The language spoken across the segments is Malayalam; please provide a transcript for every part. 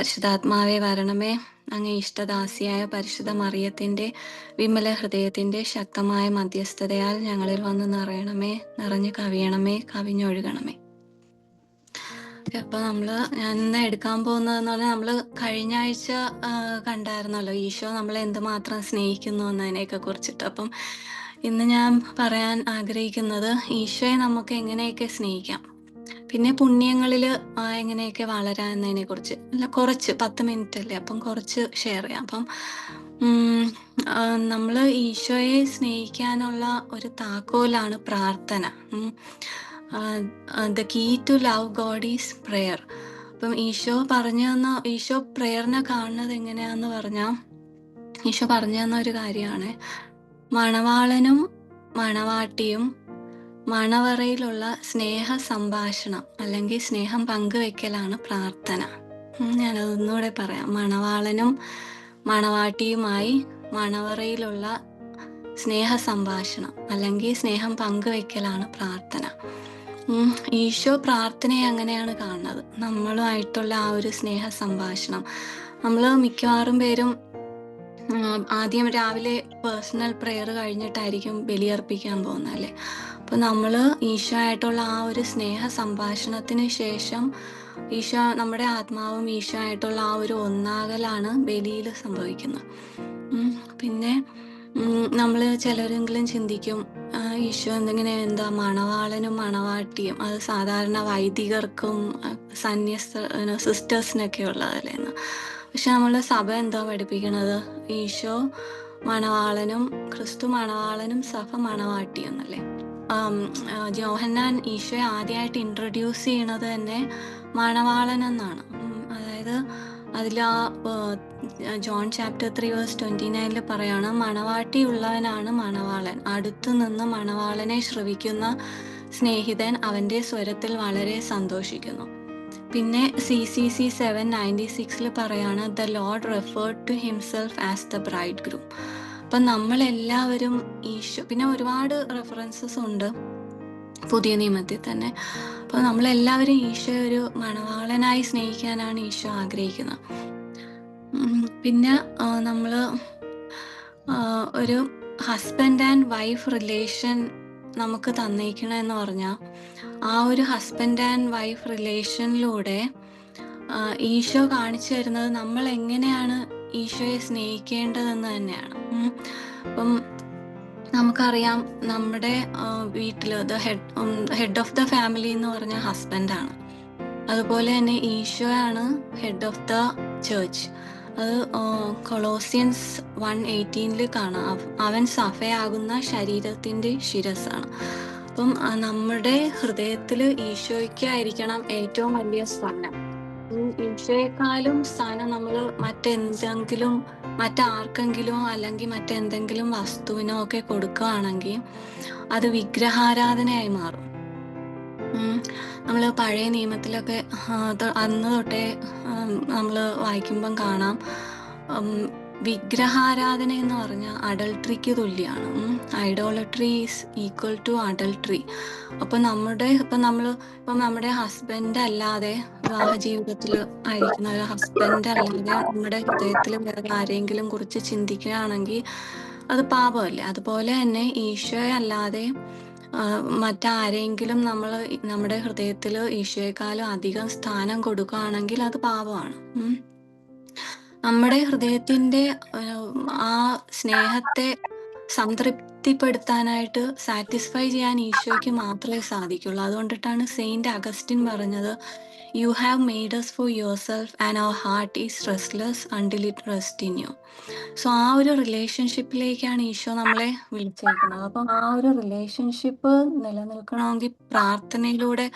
പരിശുദ്ധാത്മാവെ വരണമേ. അങ്ങ് ഇഷ്ടദാസിയായ പരിശുദ്ധ മറിയത്തിന്റെ വിമല ഹൃദയത്തിന്റെ ശക്തമായ മധ്യസ്ഥതയാൽ ഞങ്ങളിൽ വന്ന് നിറയണമേ. നിറഞ്ഞു കവിയണമേ. കവിഞ്ഞൊഴുകണമേ. അപ്പൊ നമ്മൾ ഞാൻ ഇന്ന് എടുക്കാൻ പോകുന്നതെന്ന് പറഞ്ഞാൽ നമ്മൾ കഴിഞ്ഞ ആഴ്ച കണ്ടായിരുന്നല്ലോ. ഈശോ നമ്മളെ എന്തുമാത്രം സ്നേഹിക്കുന്നു എന്നതിനെയൊക്കെ കുറിച്ചിട്ട്. അപ്പം ഇന്ന് ഞാൻ പറയാൻ ആഗ്രഹിക്കുന്നത് ഈശോയെ നമുക്ക് എങ്ങനെയൊക്കെ സ്നേഹിക്കാം? പിന്നെ പുണ്യങ്ങളിൽ എങ്ങനെയൊക്കെ വളരാൻ എന്നതിനെ കുറിച്ച്. അല്ല കുറച്ച് പത്ത് മിനിറ്റ് അല്ലേ അപ്പം കുറച്ച് ഷെയർ ചെയ്യാം. അപ്പം നമ്മൾ ഈശോയെ സ്നേഹിക്കാനുള്ള ഒരു താക്കോലാണ് പ്രാർത്ഥന. The key to love God is prayer അപ്പം ഈശോ പറഞ്ഞു തന്ന ഈശോ പ്രെയറിനെ കാണുന്നത് എങ്ങനെയാന്ന് പറഞ്ഞാൽ ഈശോ പറഞ്ഞു തന്ന ഒരു കാര്യമാണ്. മണവാളനും മണവാട്ടിയും മണവറയിലുള്ള സ്നേഹ സംഭാഷണം അല്ലെങ്കിൽ സ്നേഹം പങ്കുവെക്കലാണ് പ്രാർത്ഥന. ഞാനതൊന്നുകൂടെ പറയാം. മണവാളനും മണവാട്ടിയുമായി മണവറയിലുള്ള സ്നേഹ സംഭാഷണം അല്ലെങ്കിൽ സ്നേഹം പങ്കുവെക്കലാണ് പ്രാർത്ഥന. ഈശോ പ്രാർത്ഥനയെ അങ്ങനെയാണ് കാണുന്നത്. നമ്മളുമായിട്ടുള്ള ആ ഒരു സ്നേഹ സംഭാഷണം നമ്മൾ മിക്കവാറും പേരും ആദ്യം രാവിലെ പേഴ്സണൽ പ്രെയർ കഴിഞ്ഞിട്ടായിരിക്കും ബലിയർപ്പിക്കാൻ പോകുന്നത് അല്ലേ? അപ്പൊ നമ്മൾ ഈശോ ആയിട്ടുള്ള ആ ഒരു സ്നേഹ സംഭാഷണത്തിന് ശേഷം ഈശോ നമ്മുടെ ആത്മാവും ഈശോ ആയിട്ടുള്ള ആ ഒരു ഒന്നാകലാണ് ബലിയിൽ സംഭവിക്കുന്നത്. പിന്നെ നമ്മൾ ചിലരെങ്കിലും ചിന്തിക്കും ഈശോ എന്തെങ്കിലും എന്താ മണവാളനും മണവാട്ടിയും അത് സാധാരണ വൈദികർക്കും സന്യസ്ത സിസ്റ്റേഴ്സിനൊക്കെ ഉള്ളതല്ലേ എന്ന്. പക്ഷെ നമ്മളെ സഭ എന്താ പഠിപ്പിക്കണത്? ഈശോ മണവാളനും ക്രിസ്തു മണവാളനും സഭ മണവാട്ടിയും എന്നല്ലേ? ആം, ആ, ജോഹന്നാൻ ഈശോയെ ആദ്യമായിട്ട് ഇൻട്രൊഡ്യൂസ് ചെയ്യണത് തന്നെ മണവാളൻ എന്നാണ്. അതായത് അതിൽ ആ John chapter three verse twenty നയനിൽ പറയാണ് മണവാട്ടി ഉള്ളവനാണ് മണവാളൻ. അടുത്തു നിന്ന് മണവാളനെ ശ്രവിക്കുന്ന സ്നേഹിതൻ അവന്റെ സ്വരത്തിൽ വളരെ സന്തോഷിക്കുന്നു. പിന്നെ C C C seven ninety സിക്സിൽ പറയാണ് the Lord referred to himself as the bridegroom അപ്പം നമ്മളെല്ലാവരും ഈശോ പിന്നെ ഒരുപാട് റെഫറൻസസ് ഉണ്ട്. പുതിയ നിയമത്തിൽ തന്നെ. അപ്പോൾ നമ്മളെല്ലാവരും ഈശോ ഒരു മണവാളനായി സ്നേഹിക്കാനാണ് ഈശോ ആഗ്രഹിക്കുന്നത്. പിന്നെ നമ്മൾ ഒരു ഹസ്ബൻഡ് ആൻഡ് വൈഫ് റിലേഷൻ നമുക്ക് തന്നേക്കണമെന്ന് പറഞ്ഞാൽ ആ ഒരു ഹസ്ബൻഡ് ആൻഡ് വൈഫ് റിലേഷനിലൂടെ ഈശോ കാണിച്ചു തരുന്നത് നമ്മൾ എങ്ങനെയാണ് ഈശോയെ സ്നേഹിക്കേണ്ടതെന്ന് തന്നെയാണ്. അപ്പം നമുക്കറിയാം നമ്മുടെ വീട്ടിൽ the head head of the family എന്ന് പറഞ്ഞ ഹസ്ബൻഡാണ് അതുപോലെ തന്നെ ഈശോയാണ് ഹെഡ് ഓഫ് ദ ചേർച്ച് അത് കൊളോസിയൻസ് വൺ എയ്റ്റീനിൽ കാണാം. അവ- അവൻ സഫയാകുന്ന ശരീരത്തിന്റെ ശിരസാണ് അപ്പം നമ്മുടെ ഹൃദയത്തിൽ ഈശോയ്ക്കായിരിക്കണം ഏറ്റവും വലിയ സ്ഥാനം. ഈശോയെക്കാളും സ്ഥാനം നമ്മൾ മറ്റെന്തെങ്കിലും മറ്റാർക്കെങ്കിലും അല്ലെങ്കിൽ മറ്റെന്തെങ്കിലും വസ്തുവിനോ ഒക്കെ കൊടുക്കുകയാണെങ്കിൽ അത് വിഗ്രഹാരാധനയായി മാറും. നമ്മൾ പഴയ നിയമത്തിലൊക്കെ അന്ന് തൊട്ടേ നമ്മൾ വായിക്കുമ്പം കാണാം. വിഗ്രഹാരാധന എന്ന് പറഞ്ഞാൽ അഡൾട്രിക്ക് തുല്യമാണ് idolatry is equal to adultery അപ്പൊ നമ്മുടെ ഇപ്പൊ നമ്മൾ ഇപ്പം നമ്മുടെ ഹസ്ബൻഡ് അല്ലാതെ വിവാഹ ജീവിതത്തിൽ ആയിരിക്കുന്ന ഒരു ഹസ്ബൻഡ് അല്ലെങ്കിൽ നമ്മുടെ ഹൃദയത്തിൽ വേറെ ആരെങ്കിലും കുറിച്ച് ചിന്തിക്കുകയാണെങ്കിൽ അത് പാപമല്ലേ? അതുപോലെ തന്നെ ഈശോയെ അല്ലാതെ മറ്റാരെങ്കിലും നമ്മൾ നമ്മുടെ ഹൃദയത്തിൽ ഈശോയെക്കാളും അധികം സ്ഥാനം കൊടുക്കുകയാണെങ്കിൽ അത് പാപമാണ്. നമ്മുടെ ഹൃദയത്തിന്റെ ആ സ്നേഹത്തെ സംതൃപ്തിപ്പെടുത്താനായിട്ട് സാറ്റിസ്ഫൈ ചെയ്യാൻ ഈശോയ്ക്ക് മാത്രമേ സാധിക്കുള്ളൂ. അതുകൊണ്ടിട്ടാണ് സെയിന്റ് അഗസ്റ്റിൻ പറഞ്ഞത് you have made us for yourself and our heart is restless until it rest in you so ആ ഒരു റിലേഷൻഷിപ്പിലേക്കാണ് ഈശോ നമ്മളെ വിളിച്ചേക്കുന്നത്. അപ്പം ആ ഒരു റിലേഷൻഷിപ്പ് നിലനിൽക്കണമെങ്കിൽ പ്രാർത്ഥനയിലൂടെ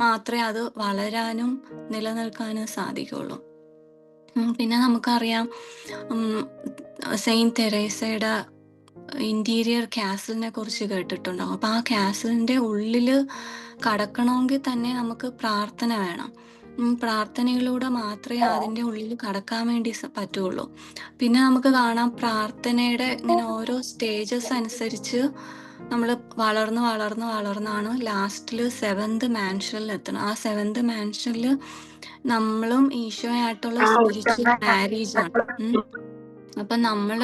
മാത്രമേ അത് വളരാനും നിലനിൽക്കാനും സാധിക്കുള്ളൂ. പിന്നെ നമുക്കറിയാം സെയിന്റ് തെരേസയുടെ ഇന്റീരിയർ കാസിലിനെ കുറിച്ച് കേട്ടിട്ടുണ്ടാവും അപ്പൊ ആ കാസിലിന്റെ ഉള്ളിൽ കടക്കണമെങ്കിൽ തന്നെ നമുക്ക് പ്രാർത്ഥന വേണം. പ്രാർത്ഥനയിലൂടെ മാത്രമേ അതിന്റെ ഉള്ളിൽ കടക്കാൻ വേണ്ടി പറ്റുള്ളൂ. പിന്നെ നമുക്ക് കാണാം പ്രാർത്ഥനയുടെ ഇങ്ങനെ ഓരോ സ്റ്റേജസ് അനുസരിച്ച് നമ്മൾ വളർന്ന് വളർന്ന് വളർന്നാണ് ലാസ്റ്റിൽ സെവന്ത് മാൻഷനിൽ എത്തണം. ആ സെവന്ത് മാൻഷനിൽ നമ്മളും ഈശോയായിട്ടുള്ള സ്പിരിച്വൽ മാരേജ് ആണ്. അപ്പൊ നമ്മൾ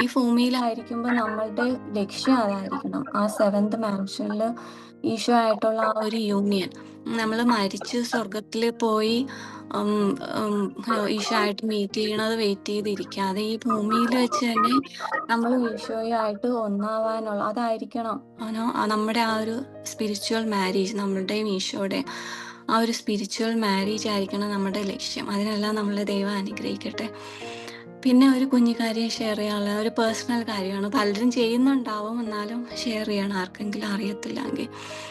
ഈ ഭൂമിയിലായിരിക്കുമ്പോൾ നമ്മളുടെ ലക്ഷ്യം അതായിരിക്കണം. ആ സെവന്ത് മാൻഷനിൽ ഈശോ ആയിട്ടുള്ള ആ ഒരു യൂണിയൻ നമ്മൾ മരിച്ച് സ്വർഗത്തിൽ പോയി ഉം, ഉം, ഈശോ ആയിട്ട് മീറ്റ് ചെയ്യണത് വെയിറ്റ് ചെയ്തിരിക്കാതെ ഈ ഭൂമിയിൽ വെച്ച് തന്നെ നമ്മൾ ഈശോയായിട്ട് ഒന്നാവാനുള്ള അതായിരിക്കണം. നമ്മുടെ ആ ഒരു സ്പിരിച്വൽ മാരേജ് നമ്മളുടെയും ഈശോയുടെയും ആ ഒരു സ്പിരിച്വൽ മാരേജ് ആയിരിക്കണം നമ്മുടെ ലക്ഷ്യം. അതിനെല്ലാം നമ്മളെ ദൈവം അനുഗ്രഹിക്കട്ടെ. പിന്നെ ഒരു കുഞ്ഞു കാര്യം ഷെയർ ചെയ്യാനുള്ള ഒരു പേഴ്സണൽ കാര്യമാണ്. പലരും ചെയ്യുന്നുണ്ടാവും. എന്നാലും ഷെയർ ചെയ്യണം. ആർക്കെങ്കിലും അറിയത്തില്ലെങ്കിൽ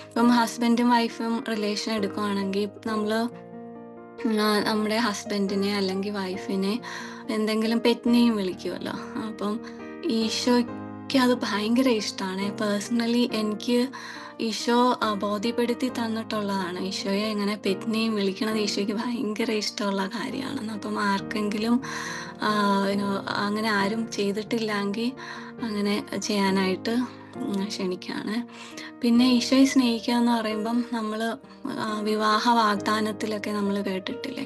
ഇപ്പം ഹസ്ബൻഡും വൈഫും റിലേഷൻ എടുക്കുവാണെങ്കിൽ നമ്മൾ നമ്മുടെ ഹസ്ബൻഡിനെ അല്ലെങ്കിൽ വൈഫിനെ എന്തെങ്കിലും പെറ്റിനെയും വിളിക്കുമല്ലോ അപ്പം ഈശോയ്ക്ക് അത് ഭയങ്കര ഇഷ്ടമാണ് പേഴ്സണലി എനിക്ക് ഈശോ ബോധ്യപ്പെടുത്തി തന്നിട്ടുള്ളതാണ്. ഈശോയെ എങ്ങനെ പെറ്റിനെയും വിളിക്കണത് ഈശോയ്ക്ക് ഭയങ്കര ഇഷ്ടമുള്ള കാര്യമാണ് അപ്പം ആർക്കെങ്കിലും അങ്ങനെ ആരും ചെയ്തിട്ടില്ലെങ്കിൽ അങ്ങനെ ചെയ്യാനായിട്ട് ക്ഷണിക്കുകയാണ്. പിന്നെ ഈശോയെ സ്നേഹിക്കുക എന്ന് പറയുമ്പം നമ്മൾ വിവാഹ വാഗ്ദാനത്തിലൊക്കെ നമ്മൾ കേട്ടിട്ടില്ലേ?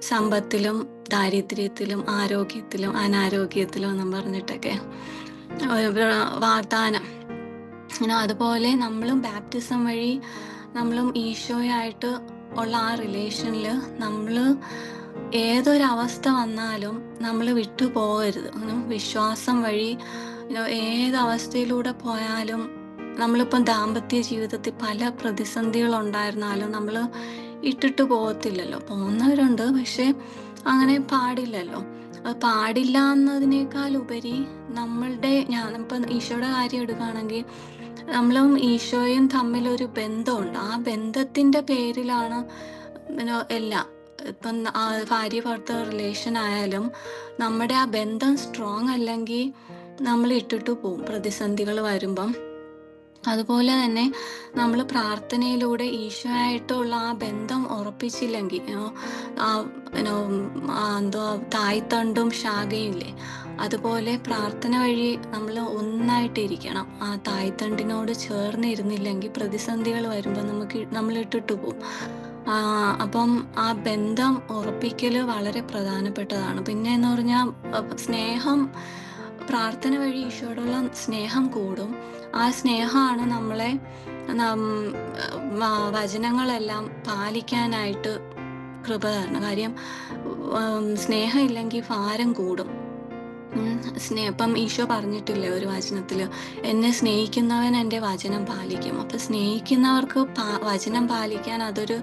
സമ്പത്തിലും ദാരിദ്ര്യത്തിലും ആരോഗ്യത്തിലും അനാരോഗ്യത്തിലും എന്നും പറഞ്ഞിട്ടൊക്കെ വാഗ്ദാനം. അതുപോലെ നമ്മളും ബാപ്റ്റിസം വഴി നമ്മളും ഈശോയായിട്ട് ഉള്ള ആ റിലേഷനിൽ നമ്മൾ ഏതൊരവസ്ഥ വന്നാലും നമ്മൾ വിട്ടു പോകരുത്. വിശ്വാസം വഴി ഏത് പോയാലും നമ്മളിപ്പം ദാമ്പത്യ ജീവിതത്തിൽ പല പ്രതിസന്ധികൾ ഉണ്ടായിരുന്നാലും നമ്മൾ ഇട്ടിട്ട് പോകത്തില്ലല്ലോ. പോകുന്നവരുണ്ട് പക്ഷെ അങ്ങനെ പാടില്ലല്ലോ. പാടില്ല എന്നതിനേക്കാൾ ഉപരി നമ്മളുടെ ഞാൻ ഈശോയുടെ കാര്യം എടുക്കുകയാണെങ്കിൽ നമ്മളും ഈശോയും തമ്മിലൊരു ബന്ധമുണ്ട്. ആ ബന്ധത്തിന്റെ പേരിലാണ് എല്ലാം. ഇപ്പം ഭാര്യ ഭർത്ത റിലേഷൻ ആയാലും നമ്മുടെ ആ ബന്ധം സ്ട്രോങ് അല്ലെങ്കിൽ നമ്മൾ ഇട്ടിട്ട് പോവും. പ്രതിസന്ധികൾ വരുമ്പം. അതുപോലെ തന്നെ നമ്മൾ പ്രാർത്ഥനയിലൂടെ ഈശോയായിട്ടുള്ള ആ ബന്ധം ഉറപ്പിച്ചില്ലെങ്കിൽ എന്തോ തായ്തണ്ടും ശാഖയും ഇല്ലേ അതുപോലെ പ്രാർത്ഥന വഴി നമ്മൾ ഒന്നായിട്ടിരിക്കണം. ആ തായ്തണ്ടിനോട് ചേർന്നിരുന്നില്ലെങ്കിൽ പ്രതിസന്ധികൾ വരുമ്പോൾ നമുക്ക് നമ്മൾ ഇട്ടിട്ട് പോകും അപ്പം ആ ബന്ധം ഉറപ്പിക്കൽ വളരെ പ്രധാനപ്പെട്ടതാണ്. പിന്നെ എന്ന് പറഞ്ഞാൽ സ്നേഹം പ്രാർത്ഥന വഴി ഈശോയോടുള്ള സ്നേഹം കൂടും. ആ സ്നേഹമാണ് നമ്മളെ വചനങ്ങളെല്ലാം പാലിക്കാനായിട്ട് കൃപ തരണം. കാര്യം സ്നേഹം ഇല്ലെങ്കിൽ ഭാരം കൂടും. സ്നേഹം ഇപ്പം ഈശോ പറഞ്ഞിട്ടില്ലേ ഒരു വചനത്തിൽ എന്നെ സ്നേഹിക്കുന്നവൻ എന്റെ വചനം പാലിക്കും. അപ്പം സ്നേഹിക്കുന്നവർക്ക് വചനം പാലിക്കാൻ അതൊരു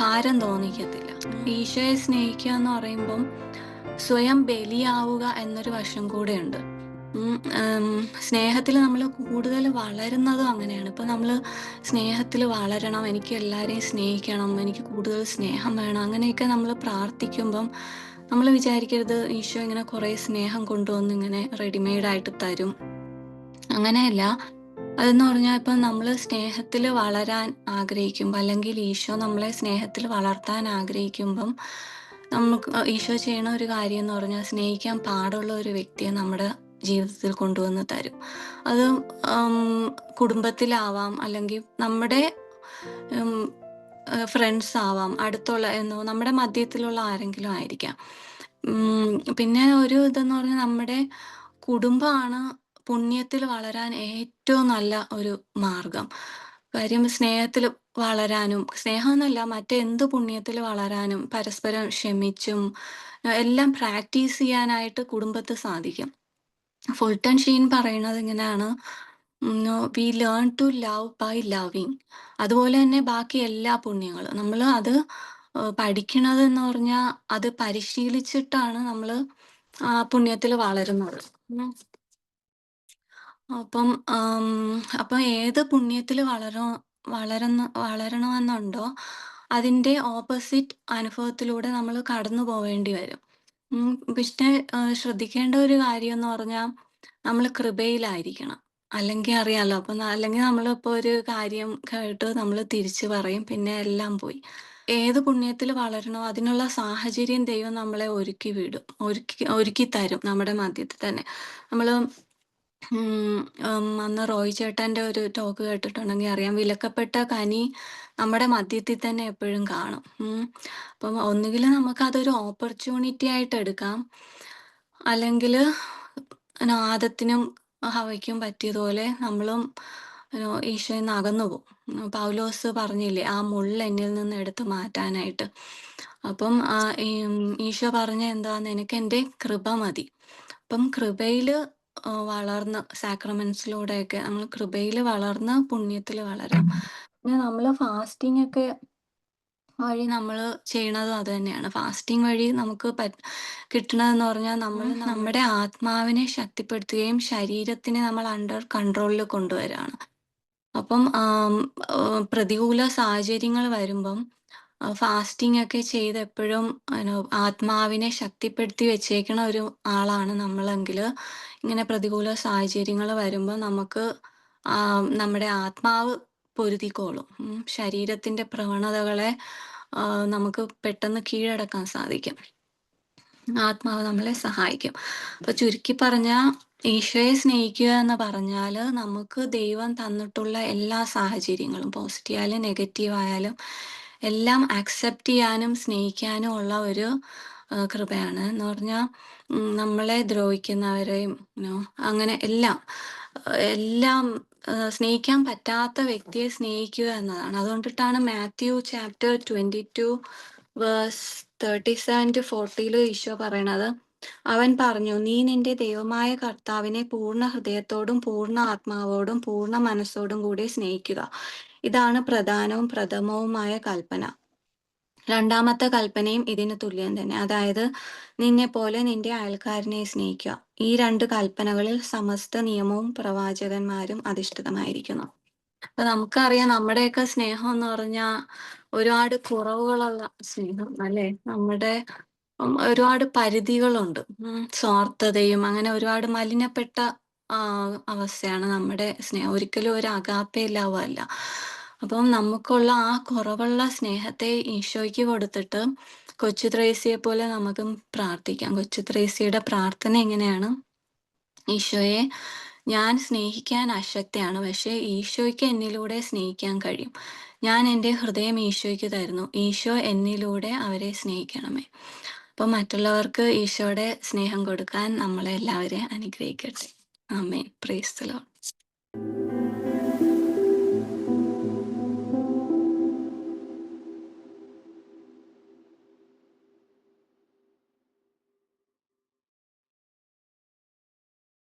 ഭാരം തോന്നിക്കത്തില്ല. ഈശോയെ സ്നേഹിക്കുക എന്ന് പറയുമ്പം സ്വയം ബലിയാവുക എന്നൊരു വശം കൂടെയുണ്ട്. സ്നേഹത്തിൽ നമ്മൾ കൂടുതൽ വളരുന്നതും അങ്ങനെയാണ്. ഇപ്പം നമ്മൾ സ്നേഹത്തിൽ വളരണം എനിക്ക് എല്ലാവരെയും സ്നേഹിക്കണം എനിക്ക് കൂടുതൽ സ്നേഹം വേണം അങ്ങനെയൊക്കെ നമ്മൾ പ്രാർത്ഥിക്കുമ്പം നമ്മൾ വിചാരിക്കരുത് ഈശോ ഇങ്ങനെ കുറേ സ്നേഹം കൊണ്ടുവന്ന് ഇങ്ങനെ റെഡിമെയ്ഡ് ആയിട്ട് തരും. അങ്ങനെയല്ല. അതെന്ന് പറഞ്ഞാൽ ഇപ്പം നമ്മൾ സ്നേഹത്തിൽ വളരാൻ ആഗ്രഹിക്കുമ്പോൾ അല്ലെങ്കിൽ ഈശോ നമ്മളെ സ്നേഹത്തിൽ വളർത്താൻ ആഗ്രഹിക്കുമ്പം നമുക്ക് ഈശോ ചെയ്യണ ഒരു കാര്യം എന്ന് പറഞ്ഞാൽ സ്നേഹിക്കാൻ പാടുള്ള ഒരു വ്യക്തിയെ നമ്മുടെ ജീവിതത്തിൽ കൊണ്ടുവന്ന് തരും അത് കുടുംബത്തിലാവാം അല്ലെങ്കിൽ നമ്മുടെ ഫ്രണ്ട്സ് ആവാം അടുത്തുള്ള എന്നോ നമ്മുടെ മധ്യത്തിലുള്ള ആരെങ്കിലും ആയിരിക്കാം. പിന്നെ ഒരു ഇതെന്ന് പറഞ്ഞാൽ നമ്മുടെ കുടുംബമാണ് പുണ്യത്തിൽ വളരാൻ ഏറ്റവും നല്ല ഒരു മാർഗം. കാര്യം സ്നേഹത്തിൽ വളരാനും സ്നേഹമെന്നല്ല മറ്റെന്ത് പുണ്യത്തിൽ വളരാനും പരസ്പരം ക്ഷമിച്ചും എല്ലാം പ്രാക്ടീസ് ചെയ്യാനായിട്ട് കുടുംബത്തെ സാധിക്കും. ഫുൾട്ടൻ ഷീൻ പറയുന്നത് ഇങ്ങനെയാണ്. We learn to love by loving അതുപോലെ തന്നെ ബാക്കി എല്ലാ പുണ്യങ്ങളും. നമ്മൾ അത് പഠിക്കണത് എന്ന് പറഞ്ഞാൽ അത് പരിശീലിച്ചിട്ടാണ് നമ്മൾ ആ പുണ്യത്തിൽ വളരുന്നത്. അപ്പം അപ്പം ഏത് പുണ്യത്തിൽ വളരോ വളരുന്ന വളരണമെന്നുണ്ടോ അതിന്റെ ഓപ്പോസിറ്റ് അനുഭവത്തിലൂടെ നമ്മൾ കടന്നു പോവേണ്ടി വരും. ഉം, പിന്നെ ശ്രദ്ധിക്കേണ്ട ഒരു കാര്യം എന്ന് പറഞ്ഞാൽ നമ്മൾ കൃപയിലായിരിക്കണം. അല്ലെങ്കിൽ അറിയാലോ അപ്പൊ അല്ലെങ്കിൽ നമ്മളിപ്പോ ഒരു കാര്യം കേട്ട് നമ്മൾ തിരിച്ചു പറയും പിന്നെ എല്ലാം പോയി. ഏത് പുണ്യത്തിൽ വളരണോ അതിനുള്ള സാഹചര്യം ദൈവം നമ്മളെ ഒരുക്കി വിടും. ഒരുക്കി ഒരുക്കി തരും നമ്മുടെ മധ്യത്തിൽ തന്നെ. ഉം, അന്ന് റോയ് ചേട്ടന്റെ ഒരു ടോക്ക് കേട്ടിട്ടുണ്ടെങ്കിൽ അറിയാം. വിലക്കപ്പെട്ട കനി നമ്മുടെ മധ്യത്തിൽ തന്നെ എപ്പോഴും കാണും. അപ്പം ഒന്നുകിൽ നമുക്ക് അതൊരു ഓപ്പർച്യൂണിറ്റി ആയിട്ട് എടുക്കാം. അല്ലെങ്കിൽ ആദത്തിനും ഹവയ്ക്കും പറ്റിയതുപോലെ നമ്മളും ഈശോയിൽ നിന്ന് അകന്നു പോകും. പൗലോസ് പറഞ്ഞില്ലേ ആ മുള്ള എന്നിൽ നിന്ന് എടുത്ത് മാറ്റാനായിട്ട്. അപ്പം ഈശോ പറഞ്ഞ എന്താന്ന് എനിക്ക് എന്റെ കൃപ മതി. അപ്പം കൃപയിൽ വളർന്ന് സാക്രമെന്റ്സിലൂടെയൊക്കെ നമ്മൾ കൃപയിൽ വളർന്ന് പുണ്യത്തിൽ വളരാം. പിന്നെ നമ്മൾ ഫാസ്റ്റിംഗ് ഒക്കെ വഴി നമ്മൾ ചെയ്യണതും അത് തന്നെയാണ്. ഫാസ്റ്റിംഗ് വഴി നമുക്ക് കിട്ടണതെന്ന് പറഞ്ഞാൽ നമ്മൾ നമ്മുടെ ആത്മാവിനെ ശക്തിപ്പെടുത്തുകയും ശരീരത്തിനെ നമ്മൾ അണ്ടർ കൺട്രോളിൽ കൊണ്ടുവരാണ്. അപ്പം പ്രതികൂല സാഹചര്യങ്ങൾ വരുമ്പം ഫാസ്റ്റിംഗ് ഒക്കെ ചെയ്ത് എപ്പോഴും ആത്മാവിനെ ശക്തിപ്പെടുത്തി വെച്ചേക്കണ ഒരു ആളാണ് നമ്മളെങ്കിൽ ഇങ്ങനെ പ്രതികൂല സാഹചര്യങ്ങൾ വരുമ്പോൾ നമുക്ക് നമ്മുടെ ആത്മാവ് പൊരുതിക്കോളും. ശരീരത്തിന്റെ പ്രവണതകളെ നമുക്ക് പെട്ടെന്ന് കീഴടക്കാൻ സാധിക്കും. ആത്മാവ് നമ്മളെ സഹായിക്കും. അപ്പൊ ചുരുക്കി പറഞ്ഞാൽ ഈശോയെ സ്നേഹിക്കുക എന്ന് പറഞ്ഞാൽ നമുക്ക് ദൈവം തന്നിട്ടുള്ള എല്ലാ സാഹചര്യങ്ങളും പോസിറ്റീവ് ആയാലും നെഗറ്റീവ് ആയാലും എല്ലാം അക്സെപ്റ്റ് ചെയ്യാനും സ്നേഹിക്കാനും ഉള്ള ഒരു കൃപയാണ്. എന്ന് പറഞ്ഞാൽ നമ്മളെ ദ്രോഹിക്കുന്നവരെയും അങ്ങനെ എല്ലാം എല്ലാം സ്നേഹിക്കാൻ പറ്റാത്ത വ്യക്തിയെ സ്നേഹിക്കുക എന്നതാണ്. അതുകൊണ്ടിട്ടാണ് Matthew chapter twenty two verse thirty seven to ഫോർട്ടിയിൽ Isho പറയണത്. അവൻ പറഞ്ഞു നീ നിന്റെ ദൈവമായ കർത്താവിനെ പൂർണ ഹൃദയത്തോടും പൂർണ ആത്മാവോടും പൂർണ മനസ്സോടും കൂടി സ്നേഹിക്കുക. ഇതാണ് പ്രധാനവും പ്രഥമവുമായ കൽപ്പന. രണ്ടാമത്തെ കൽപ്പനയും ഇതിന് തുല്യം തന്നെ. അതായത് നിന്നെ പോലെ നിന്റെ അയൽക്കാരനെ സ്നേഹിക്കുക. ഈ രണ്ട് കൽപ്പനകളിൽ സമസ്ത നിയമവും പ്രവാചകന്മാരും അധിഷ്ഠിതമായിരിക്കുന്നു. അപ്പൊ നമുക്കറിയാം നമ്മുടെയൊക്കെ സ്നേഹം എന്ന് പറഞ്ഞാൽ ഒരുപാട് കുറവുകളുള്ള സ്നേഹം അല്ലെ? നമ്മുടെ ഒരുപാട് പരിധികളുണ്ട്. സ്വാർത്ഥതയും അങ്ങനെ ഒരുപാട് മലിനപ്പെട്ട അവസ്ഥയാണ് നമ്മുടെ സ്നേഹം. ഒരിക്കലും ഒരു അകാപ്പ ലവ് അല്ല അപ്പം നമുക്കുള്ള ആ കുറവുള്ള സ്നേഹത്തെ ഈശോയ്ക്ക് കൊടുത്തിട്ട് കൊച്ചു ത്രേസ്യയെ പോലെ നമുക്കും പ്രാർത്ഥിക്കാം. കൊച്ചു ത്രേസ്യയുടെ പ്രാർത്ഥന എങ്ങനെയാണ്? ഈശോയെ ഞാൻ സ്നേഹിക്കാൻ അശക്തയാണ് പക്ഷേ ഈശോയ്ക്ക് എന്നിലൂടെ സ്നേഹിക്കാൻ കഴിയും. ഞാൻ എന്റെ ഹൃദയം ഈശോയ്ക്ക് തരുന്നു. ഈശോ എന്നിലൂടെ അവരെ സ്നേഹിക്കണമേ. അപ്പോൾ മറ്റുള്ളവർക്ക് ഈശോയുടെ സ്നേഹം കൊടുക്കാൻ നമ്മളെ എല്ലാവരെയും അനുഗ്രഹിക്കട്ടെ. ആമേൻ. Praise the Lord